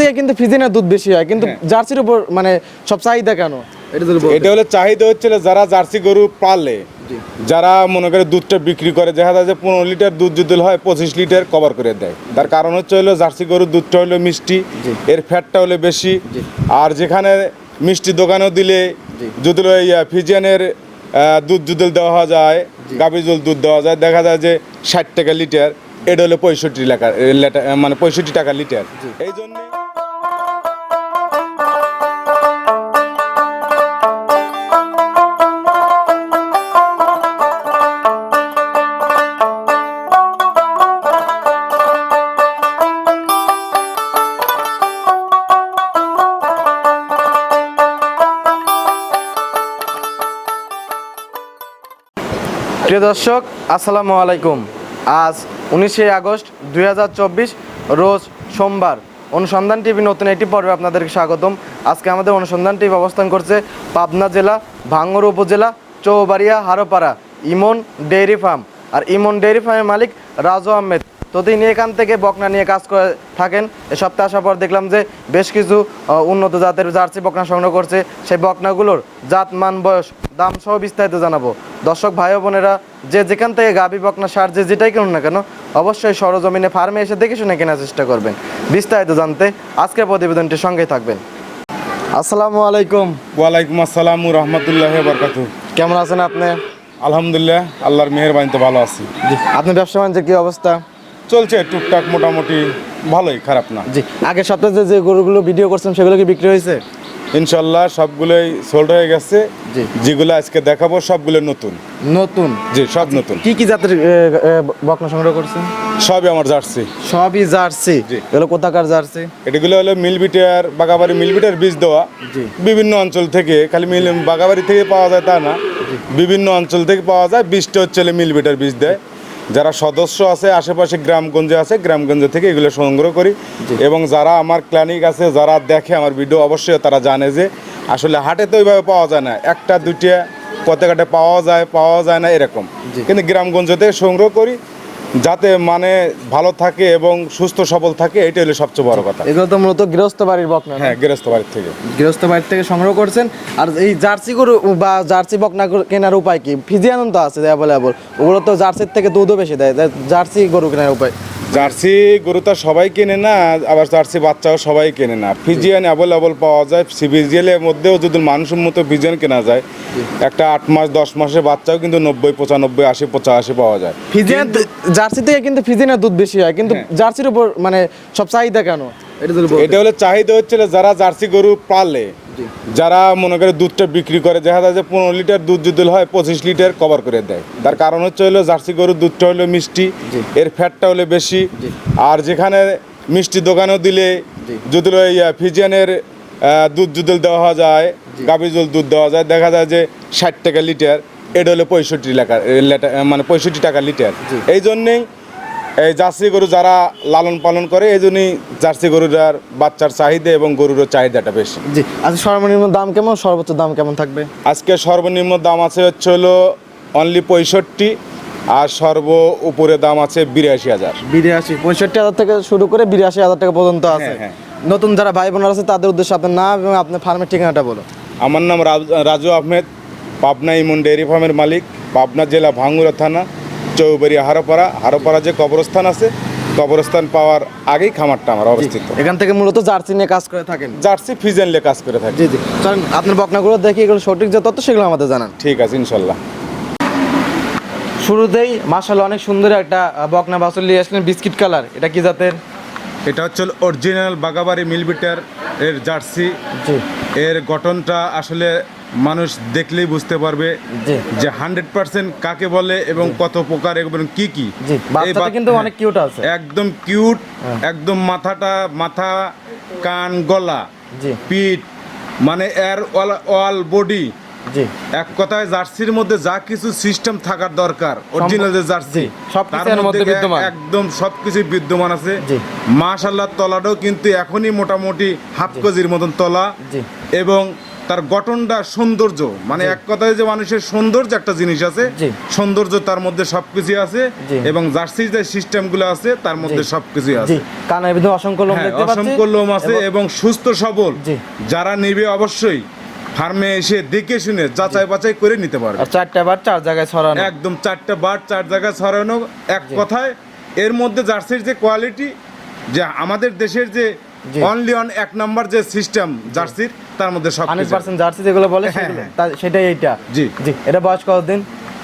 থেকে কিন্তু ফিজিনের দুধ বেশি হয় কিন্তু হ্যাঁ। জার্সির উপর মানে সব চাহিদা কেন? এটা হলো চাহিদা হচ্ছিল যারা জার্সি গরু পালে যারা মনে করে দুধটা বিক্রি করে দেখা যায় যে পনেরো লিটার দুধ যদি হয় পঁচিশ লিটার কভার করে দেয়। তার কারণ হচ্ছে হলো জার্সি গরুর দুধটা হলো মিষ্টি এর ফ্যাটটা হলো বেশি। আর যেখানে মিষ্টি দোকানেও দিলে যদি ইয়া ফিজিয়ানের দুধ যদি দেওয়া যায় গাভী জল দুধ দেওয়া যায় দেখা যায় যে ষাট টাকা লিটার এটা হলো পঁয়ষট্টি টাকা মানে পঁয়ষট্টি টাকা লিটার। এই জন্য প্রিয় দর্শক, আসসালামু আলাইকুম। আজ উনিশে আগস্ট দু হাজার চব্বিশ, রোজ সোমবার। অনুসন্ধান টিভি নতুন একটি পর্বে আপনাদেরকে স্বাগতম। আজকে আমাদের অনুসন্ধান টিভি অবস্থান করছে পাবনা জেলা, ভাঙ্গর উপজেলা, চৌবাড়িয়া, হারোপাড়া, ইমন ডেইরি ফার্ম। আর ইমন ডেইরি ফার্মের মালিক রাজু আহমেদ। তো তিনি এখান থেকে বকনা নিয়ে কাজ করে থাকেন। এ সপ্তাহে আসার পর দেখলাম যে বেশ কিছু উন্নত জাতের জার্সি বকনা সংগ্রহ করছে। সেই বকনাগুলোর জাত মান বয়স দাম সহ বিস্তারিত জানাব। দর্শক ভাই বোনেরা যে যেখান থেকে গাবি বকনা সার যে যেটাই কিনুন না কেন অবশ্যই সরজমিনে ফার্মে এসে দেখে শুনে কেনার চেষ্টা করবেন। বিস্তারিত জানতে আজকের প্রতিবেদনটির সঙ্গে থাকবেন। আসসালামু আলাইকুম। ওয়ালাইকুম আসসালাম রহমতুল্লাহ বরকাত কেমন আছেন আপনি? আলহামদুলিল্লাহ আল্লাহর মেহরবানিতে ভালো আছি। জি আপনার ব্যবসা বাণিজ্যের কি অবস্থা? চলছে টুকটাক মোটামুটি ভালোই খারাপ না। জি আগের সপ্তাহে যে- গরুগুলো ভিডিও করছেন সেগুলো কি বিক্রি হয়েছে? ইনশাল্লাহ সবগুলোই সোল্ড হয়ে গেছে। জি। যেগুলো আজকে দেখাবো সবগুলো নতুন। নতুন? জি সব নতুন। কি কি জাতের বকনা সংগ্রহ করছেন? সবই আমার জার্সি। সবই জার্সি। এগুলো কোথাকার জার্সি? এগুলো হলো মিলবিটার বাগাবাড়ি মিলবিটার বীজ দেওয়া। জি। বিভিন্ন অঞ্চল থেকে খালি মিল বাগাবাড়ি থেকে পাওয়া যায় তা না। বিভিন্ন অঞ্চল থেকে পাওয়া যায় বীজটা হচ্ছে মিলবিটার বীজ দেয়। যারা সদস্য আছে আশেপাশে গ্রামগঞ্জে আছে গ্রামগঞ্জে থেকে এগুলো সংগ্রহ করি। এবং যারা আমার ক্লিনিক আছে যারা দেখে আমার ভিডিও অবশ্যই তারা জানে যে আসলে হাটে তো ওইভাবে পাওয়া যায় না। একটা দুইটা পথে পাওয়া যায় পাওয়া যায় না এরকম। কিন্তু গ্রামগঞ্জ থেকে সংগ্রহ করি। যাতে মানে ভালো থাকে এবং সুস্থ সবল থাকে এটাই হলো সবচেয়ে বড় কথা। এগুলো তো মূলত গৃহস্থ বাড়ির বকনা হ্যাঁ গৃহস্থ বাড়ির থেকে। গৃহস্থ বাড়ির থেকে সংগ্রহ করছেন। আর এই জার্সি গরু বা জার্সি বকনা কেনার উপায় কি? ফিজিয়ান তো আছে অ্যাভেলেবল ওগুলো তো জার্সির থেকে দুধও বেশি দেয়। জার্সি গরু কেনার উপায়? জার্সি গরু তো সবাই কেনে না আবার জার্সি বাচ্চাও সবাই কেনে না। ফিজিয়ান অ্যাভেলেবল পাওয়া যায় সিবিজিএলের মধ্যেও যদি মানুষের মতো ফিজিয়ান কেনা যায় একটা আট মাস দশ মাসের বাচ্চাও কিন্তু নব্বই পঁচানব্বই আশি পঁচাশি পাওয়া যায়। ফিজিয়ান জার্সি থেকে কিন্তু ফিজিয়ানের দুধ বেশি হয় কিন্তু হ্যাঁ। জার্সির উপর মানে সব চাহিদা কেন? এটা হলো চাহিদা হচ্ছিল যারা জার্সি গরু পালে যারা মনে করে দুধটা বিক্রি করে দেখা যায় যে পনেরো লিটার দুধ যদি হয় পঁচিশ লিটার কভার করে দেয়। তার কারণ হচ্ছে হলো জার্সি গরুর দুধটা হলো মিষ্টি এর ফ্যাটটা হলো বেশি। আর যেখানে মিষ্টি দোকানেও দিলে যদি ইয়া ফিজিয়ানের দুধ যদি দেওয়া যায় গাভী জল দুধ দেওয়া যায় দেখা যায় যে ষাট টাকা লিটার এটা হলো পঁয়ষট্টি টাকা মানে পঁয়ষট্টি টাকা লিটার। এই জন্যেই এই জার্সি গরু যারা লালন পালন করে এই জন্যই জার্সি গরুটার বাচ্চার চাহিদা এবং গরুরও চাহিদাটা বেশি। জি আচ্ছা সর্বনিম্ন দাম কেমন? সর্বোচ্চ দাম কেমন থাকবে? আজকে সর্বনিম্ন দাম আছে হচ্ছে হলো অনলি পঁয়ষট্টি আর সর্ব উপরে দাম আছে বিরাশি হাজার। বিরাশি পঁয়ষট্টি হাজার থেকে শুরু করে বিরাশি হাজার টাকা পর্যন্ত আছে। হ্যাঁ, নতুন যারা ভাই বোনেরা আছে তাদের উদ্দেশ্যে আপনার নাম এবং আপনার ফার্মের ঠিকানাটা বলো আমার নাম রাজ- রাজু আহমেদ পাবনা ইমন ডেয়ারি ফার্মের মালিক পাবনা জেলা ভাঙ্গুরা থানা চৌবাড়ি হারোপাড়া হারোপাড়া যে কবরস্থান আছে কবরস্থান পাওয়ার আগেই খামারটা আমার অবস্থিত। এখান থেকে মূলত জার্সি নিয়ে কাজ করে থাকেন? জার্সি ফিজেন নিয়ে কাজ করে থাকি। জি জি। চলেন আপনার বকনাগুলো দেখি এগুলো সঠিক যে তথ্য সেগুলো আমাদের জানান। ঠিক আছে ইনশাল্লাহ। শুরুতেই মাসাল্লাহ অনেক সুন্দর একটা বকনা বাসুল নিয়ে আসলেন বিস্কিট কালার। এটা কি জাতের? এটা হচ্ছে অরিজিনাল বাগাবাড়ি মিলবিটার এর জার্সি। এর গঠনটা আসলে মানুষ দেখলেই বুঝতে পারবে যে হান্ড্রেড পার্সেন্ট কাকে বলে এবং কত প্রকার এবং কি কি। কিন্তু অনেক কিউট আছে। একদম কিউট হ্যাঁ। একদম মাথাটা মাথা কান গলা পিঠ মানে এর অল বডি এক কথায় জার্সির মধ্যে যা কিছু সিস্টেম থাকার দরকার অরিজিনাল যে জার্সি। একদম সবকিছু বিদ্যমান। আছে। মাশাল্লাহ তলাটাও কিন্তু এখনই মোটামুটি হাফ কেজির মতন তলা এবং তার গঠনটা সৌন্দর্য। মানে এক কথায় যে মানুষের সৌন্দর্য একটা জিনিস আছে। সৌন্দর্য তার মধ্যে সবকিছু আছে এবং জার্সির যে সিস্টেমগুলো আছে তার মধ্যে সবকিছু আছে। কানের ভিতরে অসংখ্য লোম হ্যাঁ, দেখতে পাচ্ছি। অসংখ্য লোম আছে এবং- এবং সুস্থ সবল। যারা নিবে অবশ্যই ফার্মে এসে দেখে শুনে যাচাই বাছাই করে নিতে পারবে। চারটা বার চার জায়গায় ছড়ানো। একদম চারটা বার চার জায়গায় ছড়ানো। এক কথায় এর মধ্যে জার্সির যে কোয়ালিটি যে আমাদের দেশের যে অনলি অন এক নাম্বার যে সিস্টেম জার্সির তার মধ্যে সব হান্ড্রেড কিছু। পার্সেন্ট জার্সি যেগুলো বলে হ্যাঁ, হ্যাঁ। সেটাই এইটা। জি। জি এটা বয়স কতদিন?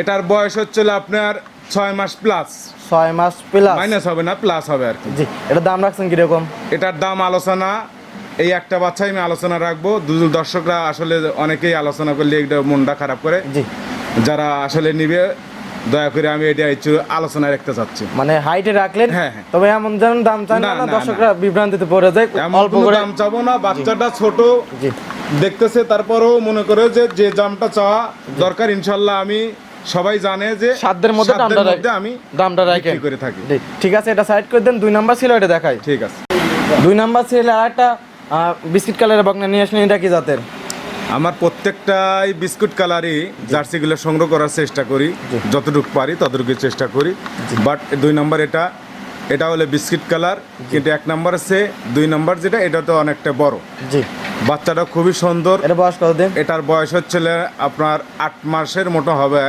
এটার বয়স হচ্ছিল আপনার ছয় মাস প্লাস ছয় মাস প্লাস মাইনাস হবে না প্লাস হবে আর কি। জি এটা দাম রাখছেন কীরকম? এটার দাম আলোচনা এই একটা বাচ্চাই আমি আলোচনা রাখব। দুজন দর্শকরা আসলে অনেকেই আলোচনা করলে এটা মনটা খারাপ করে। জি। যারা আসলে নিবে দয়া করে আমি এটা একটু আলোচনা রাখতে চাচ্ছি। মানে হাইটে রাখলেন হ্যাঁ, হ্যাঁ। তবে এমন যেন দাম চান না দর্শকরা বিভ্রান্তিতে পড়ে যায় অল্প করে। দাম চাবো না বাচ্চাটা ছোট দেখতেছে তারপরেও মনে করে যে যে দামটা চাওয়া দরকার ইনশাল্লাহ আমি সবাই জানে যে সাধ্যের মধ্যে দামটা মধ্যে রাখ- আমি দামটা বিক্রি করে থাকি। ঠিক আছে এটা সাইড করে দেন দুই নাম্বার ছিল এটা দেখাই। ঠিক আছে। দুই নাম্বার ছিল আর একটা বিস্কিট কালারের বকনা নিয়ে আসলেন এটা কি জাতের? আমার প্রত্যেকটাই বিস্কুট কালারই জার্সিগুলো সংগ্রহ করার চেষ্টা করি। যতটুকু পারি ততটুকু চেষ্টা করি। বাট দুই নম্বর এটা এটা হলো বিস্কিট কালার। কিন্তু এক নম্বর আছে দুই নম্বর যেটা এটা তো অনেকটা বড়। জি। বাচ্চাটা খুবই সুন্দর। এটা বয়স কতদিন? এটার বয়স হচ্ছে আপনার আট মাসের মতো হবে।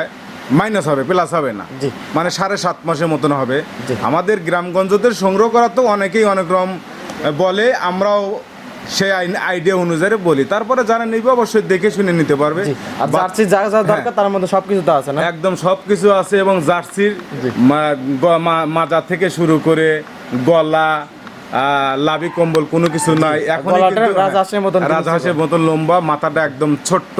মাইনাস হবে প্লাস হবে না। জি। মানে সাড়ে সাত মাসের মতন হবে। আমাদের গ্রামগঞ্জদের সংগ্রহ করা তো অনেকেই অনেক রকম বলে। আমরাও সেই আইন আইডিয়া অনুযায়ী বলি। তারপরে যারা নিবে অবশ্যই দেখে শুনে নিতে পারবে। আর জার্সি যা যা দরকার হ্যাঁ। তার মধ্যে সবকিছু তো আছে না? একদম সব কিছু আছে এবং জার্সির মাজা থেকে শুরু করে গলা লাভি কম্বল কোনো কিছু নাই। এখন গলাটা রাজহাঁসের মতন রাজহাঁসের মতন লম্বা মাথাটা একদম ছোট্ট।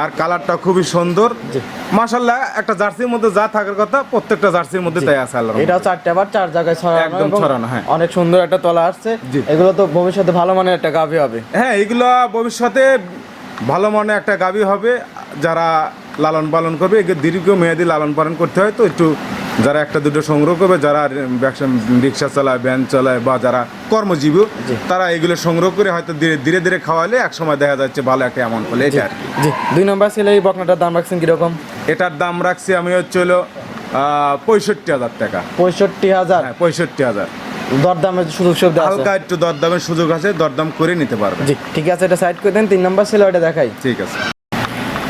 আর কালারটা খুবই সুন্দর। জি। মাশাল্লাহ একটা জার্সির মধ্যে যা থাকার কথা প্রত্যেকটা জার্সির মধ্যে তাই আছে আল্লাহ এটা চারটে বার চার জায়গায় ছড়ানো একদম ছড়ানো, হ্যাঁ। অনেক সুন্দর একটা তলা আসছে। এগুলো তো ভবিষ্যতে ভালো মানের একটা গাভি হবে। হ্যাঁ এগুলো ভবিষ্যতে ভালো মনে একটা গাবি হবে। যারা লালন পালন করবে দীর্ঘ মেয়াদি লালন পালন করতে হয় তো একটু যারা একটা দুটো সংগ্রহ করবে যারা রিক্সা চালায় ভ্যান চালায় বা যারা কর্মজীবী তারা এগুলো সংগ্রহ করে হয়তো ধীরে ধীরে ধীরে খাওয়ালে এক সময় দেখা যাচ্ছে ভালো একটা অ্যামাউন্ট হলে এটা আর কি। জি। দুই নম্বর ছিল এই বকনাটার দাম রাখছেন কীরকম? এটার দাম রাখছি আমি হচ্ছে হলো পঁয়ষট্টি হাজার টাকা। পঁয়ষট্টি হাজার? হ্যাঁ পঁয়ষট্টি হাজার। দরদামের সুযোগ সুবিধা হালকা একটু দরদামের সুযোগ আছে দরদাম করে নিতে পারবে। জি ঠিক আছে এটা সাইড করে দেন। তিন নম্বর ছিল এটা দেখাই। ঠিক আছে।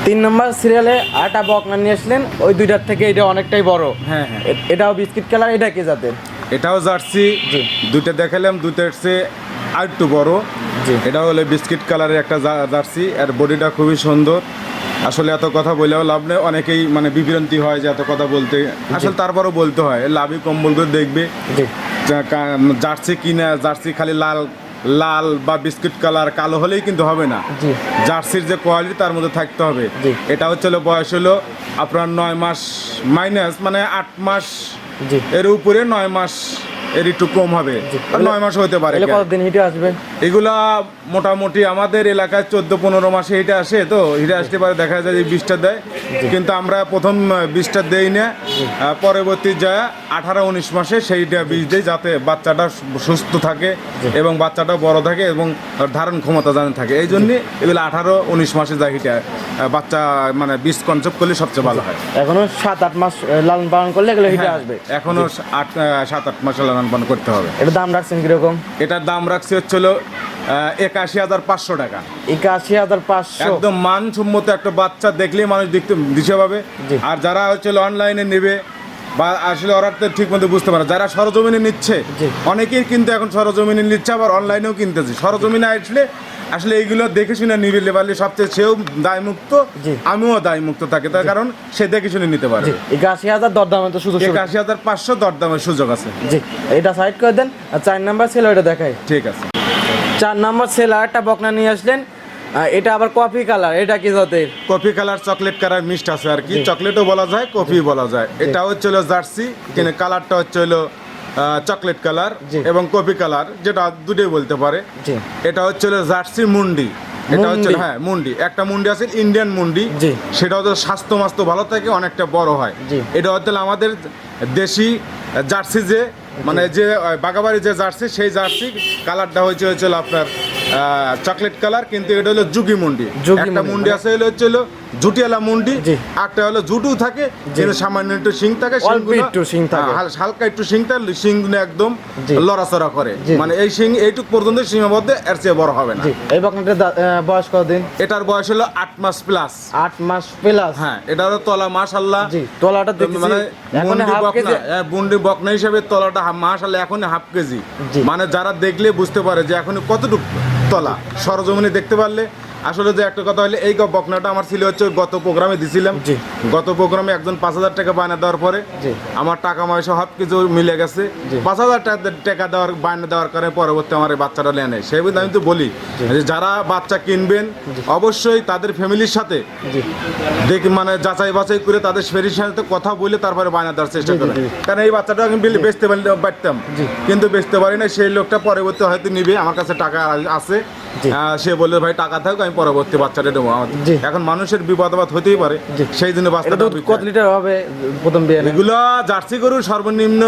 তিন নম্বর সিরিয়ালে আটা বকনা নিয়ে আসলেন। ওই দুইটার থেকে এটা অনেকটাই বড়। হ্যাঁ হ্যাঁ। এটাও বিস্কিট কালার এটা কি জাতের? এটাও জার্সি। জি। দুইটা দেখালাম দুইটার চেয়ে আর একটু বড়। জি। এটা হলো বিস্কিট কালারের একটা জার্সি। আর বডিটা খুবই সুন্দর। আসলে এত কথা বলেও লাভ নেই। অনেকেই মানে বিভ্রান্তি হয় যে এত কথা বলতে। আসলে তারপরও বলতে হয়। লাভি কম্বলগুলো দেখবে। জি। যা- কা- জার্সি কিনা জার্সি খালি লাল লাল বা বিস্কিট কালার কালো হলেই কিন্তু হবে না। জার্সির যে কোয়ালিটি তার মধ্যে থাকতে হবে। এটা হচ্ছে বয়স হলো আপনার নয় মাস মাইনাস মানে আট মাস এর উপরে নয় মাস এর একটু কম হবে। আর নয় মাস হতে পারে কতদিন হিটে আসবে? এগুলা মোটামুটি আমাদের এলাকায় চোদ্দ পনেরো মাসে হিটে আসে তো হিটে আসতে পারে দেখা যায় যে বীজটা দেয়। কিন্তু আমরা প্রথম বীজটা দেই না। পরবর্তী যা আঠারো উনিশ মাসে সেইটা বীজ দেয় যাতে বাচ্চাটা সুস্থ থাকে এবং বাচ্চাটা বড় থাকে এবং ধারণ ক্ষমতা জানে থাকে। এই জন্যে এগুলো আঠারো উনিশ মাসে যা হিটে বাচ্চা মানে বীজ কনসেপ্ট করলে সবচেয়ে ভালো হয়। এখনও সাত আট মাস লালন পালন করলে এগুলো হিটে আসবে। এখনও আট সাত আট মাসে লালন পালন করতে হবে। এটা দাম রাখছেন কীরকম? এটার দাম রাখছে হচ্ছিল একাশি হাজার পাঁচশো টাকা। একাশি হাজার পাঁচশো। একদম মানসম্মত একটা বাচ্চা দেখলেই মানুষ দেখতে দিশে পাবে। আর যারা হচ্ছে অনলাইনে নেবে বা আসলে অর্ডারটা ঠিক মতো বুঝতে পারে যারা সরজমিনে নিচ্ছে অনেকেই কিন্তু এখন সরজমিনে নিচ্ছে আবার অনলাইনেও কিনতেছে। সরজমিনে আসলে আসলে এইগুলো দেখে শুনে নিবে পারলে সবচেয়ে সেও দায়মুক্ত। আমিও দায়মুক্ত থাকে। তার কারণ সে দেখে শুনে নিতে পারে। একাশি হাজার দরদামে তো সুযোগ একাশি হাজার পাঁচশো দরদামের সুযোগ আছে। জি। এটা সাইড করে দেন আর চার নাম্বার ছিল এটা দেখাই। ঠিক আছে। চার নাম্বার ছিল একটা বকনা নিয়ে আসলেন এটা আবার কফি কালার এটা কি জাতের? Coffee colour chocolate colour mixed আছে আর কি। চকলেটও বলা যায় কফি বলা যায়। এটা হচ্ছে হলো জার্সি কিন্তু কালারটা হচ্ছে হলো চকলেট কালার এবং কফি কালার যেটা দুটোই বলতে পারে। এটা হচ্ছে হলো জার্সি মুন্ডি। এটা হচ্ছে হ্যাঁ মুন্ডি। একটা মুন্ডি আছে ইন্ডিয়ান মুন্ডি। সেটা হচ্ছে স্বাস্থ্য মাস্ত ভালো থাকে অনেকটা বড় হয়। এটা হচ্ছে আমাদের দেশি জার্সি যে মানে যে বাগাবাড়ি যে জার্সি সেই জার্সি কালারটা হয়েছে হচ্ছে হলো আপনার চকলেট কালার কিন্তু এটা হলো যুগি মুন্ডি। একটা মুন্ডি, মুন্ডি আছে হলো হচ্ছে জুটিয়ালা মুন্ডি। একটা হলো জুটু থাকে কিন্তু সামান্য একটু শিং থাকে একটু শিং থাকে। হ্যাঁ, হালকা একটু শিং থাকে শিংগুলো একদম। লড়াচড়া করে। মানে এই শিং এইটুক পর্যন্ত সীমাবদ্ধ এর চেয়ে বড় হবে না। এই বকনাটার বয়স কতদিন? এটার বয়স হলো আট মাস প্লাস আট মাস প্লাস হ্যাঁ এটা হলো তলা মাশাল্লাহ জি তলাটা মানে এখন মুন্ডি বকনা কেজি। বুন্ডি বকনা হিসেবে তলাটা মাশাল্লাহ এখন হাফ কেজি। মানে যারা দেখলে বুঝতে পারে যে এখন কতটুকু তলা। সরজমিনে দেখতে পারলে আসলে যে একটা কথা হলে এই বকনাটা আমার ছিল হচ্ছে গত প্রোগ্রামে দিছিলাম। গত প্রোগ্রামে একজন পাঁচ হাজার টাকা বায়না দেওয়ার পরে আমার টাকা পয়সা সব কিছু মিলে গেছে। পাঁচ হাজার টাকা দেওয়ার বায়না দেওয়ার কারণে পরবর্তী আমার এই বাচ্চাটা নেয় সেই জন্য আমি তো বলি যে যারা বাচ্চা কিনবেন অবশ্যই তাদের ফ্যামিলির সাথে দেখি মানে যাচাই বাছাই করে তাদের ফেরির সাথে কথা বলে তারপরে বায়না দেওয়ার চেষ্টা করে। কারণ এই বাচ্চাটা আমি বেচতে পারতাম কিন্তু বেচতে পারি না সেই লোকটা পরবর্তী হয়তো নিবে আমার কাছে টাকা আছে। সে বললে ভাই টাকা থাকুক আমি পরবর্তী বাচ্চাটা দেবো এখন মানুষের বিপদ আপদ হতেই পারে। সেই জন্য বাচ্চাটা কত লিটার হবে প্রথম বিয়ে এগুলো জার্সি গরু সর্বনিম্ন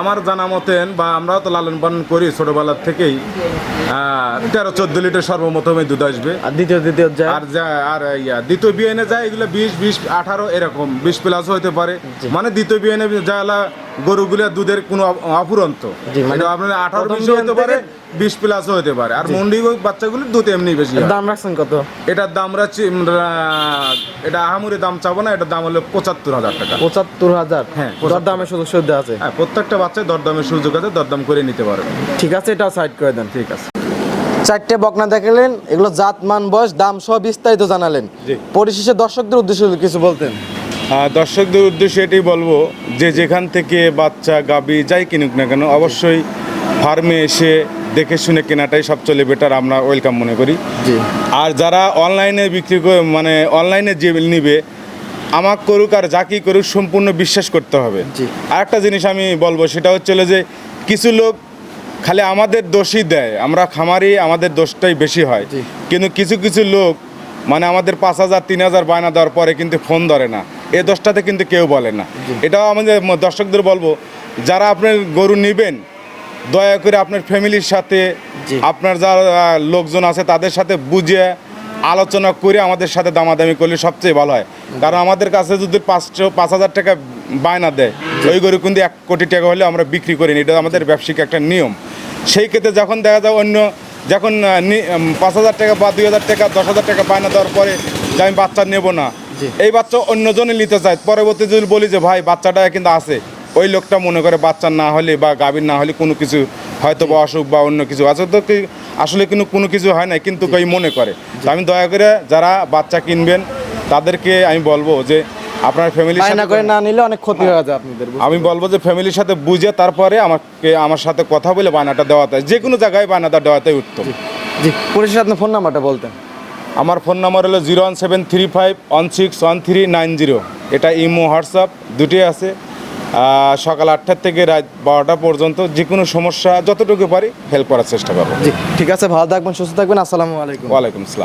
আমার জানা মতেন বা আমরাও তো লালন পালন করি ছোটবেলার থেকেই তেরো চোদ্দ লিটার সর্বপ্রথমে দুধ আসবে। আর দ্বিতীয় দ্বিতীয় যায়? আর যা আর ইয়া দ্বিতীয় বিএনএ যায় এগুলো বিশ বিশ আঠারো এরকম বিশ প্লাস হতে পারে। মানে দ্বিতীয় বিএনএ যারা গরুগুলো দুধের কোনো অ- অফুরন্ত মানে আপনার আঠারো বিশ হতে পারে বিশ প্লাস হতে পারে। আর মন্ডি বাচ্চাগুলোর দুধ এমনি বেশি দাম রাখছেন কত? এটার দাম রাখছি এটা আহামরি দাম চাবো না এটার দাম হলো পঁচাত্তর হাজার টাকা। পঁচাত্তর হাজার? হ্যাঁ, দর দামের সুযোগ সুবিধা আছে? হ্যাঁ প্রত্যেকটা বাচ্চায় দরদামের সুযোগ আছে দরদাম করে নিতে পারে ঠিক আছে এটা সাইড করে দেন। ঠিক আছে। চারটে বকনা দেখালেন এগুলো জাত মান বয়স দাম সব বিস্তারিত জানালেন। পরিশেষে দর্শকদের উদ্দেশ্যে কিছু বলতেন। দর্শকদের উদ্দেশ্যে এটাই বলব যে যেখান থেকে বাচ্চা গাবি যাই কিনুক না কেন অবশ্যই ফার্মে এসে দেখে শুনে কেনাটাই সবচেয়ে বেটার আমরা ওয়েলকাম মনে করি। আর যারা অনলাইনে বিক্রি করে মানে অনলাইনে যে নিবে আমাক করুক আর যা কি করুক সম্পূর্ণ বিশ্বাস করতে হবে। আর একটা জিনিস আমি বলব সেটা হচ্ছে যে কিছু লোক খালি আমাদের দোষই দেয় আমরা খামারি আমাদের দোষটাই বেশি হয়। কিন্তু কিছু কিছু লোক মানে আমাদের পাঁচ হাজার তিন হাজার বায়না দেওয়ার পরে কিন্তু ফোন ধরে না। এই দশটাতে কিন্তু কেউ বলে না। এটাও আমাদের দর্শকদের বলব যারা আপনার গরু নেবেন দয়া করে আপনার ফ্যামিলির সাথে আপনার যারা লোকজন আছে তাদের সাথে বুঝে আলোচনা করে আমাদের সাথে দামাদামি করলে সবচেয়ে ভালো হয়। কারণ আমাদের কাছে যদি পাঁচশো পাঁচ হাজার টাকা বায়না দেয় ওই গরু কিন্তু এক কোটি টাকা হলে আমরা বিক্রি করি না। এটা আমাদের ব্যবসায়িক একটা নিয়ম। সেই ক্ষেত্রে যখন দেখা যায় অন্য যখন পাঁচ হাজার টাকা বা দুই হাজার টাকা দশ হাজার টাকা বায়না দেওয়ার পরে যে আমি বাচ্চা নেব না। এই বাচ্চা অন্যজনে নিতে চায়। পরবর্তী যদি বলি যে ভাই বাচ্চাটা কিন্তু আছে। ওই লোকটা মনে করে বাচ্চা না হলে বা গাভীর না হলে কোনো কিছু হয়তো বা অসুখ বা অন্য কিছু আছে। তো আসলে কিন্তু কোনো কিছু হয় না কিন্তু কেউ মনে করে। আমি দয়া করে যারা বাচ্চা কিনবেন তাদেরকে আমি বলব যে আপনার ফ্যামিলি করে না নিলে অনেক ক্ষতি হয়ে। যায় আপনাদের আমি বলব যে ফ্যামিলির সাথে বুঝে তারপরে আমাকে আমার সাথে কথা বলে বায়নাটা দেওয়াতে যে কোনো জায়গায় বায়নাটা দেওয়াতে উত্তম। জি পুলিশের আপনার ফোন নাম্বারটা বলতেন। আমার ফোন নাম্বার হলো zero one seven three five one six one three nine zero. এটা ইমো হোয়াটসঅ্যাপ দুটি আছে। সকাল আটটার থেকে রাত বারোটা পর্যন্ত যে কোনো সমস্যা যতটুকু পারি হেল্প করার চেষ্টা করব। ঠিক আছে ভালো থাকবেন সুস্থ থাকবেন আসসালামু আলাইকুম। ওয়ালাইকুম আসসালাম।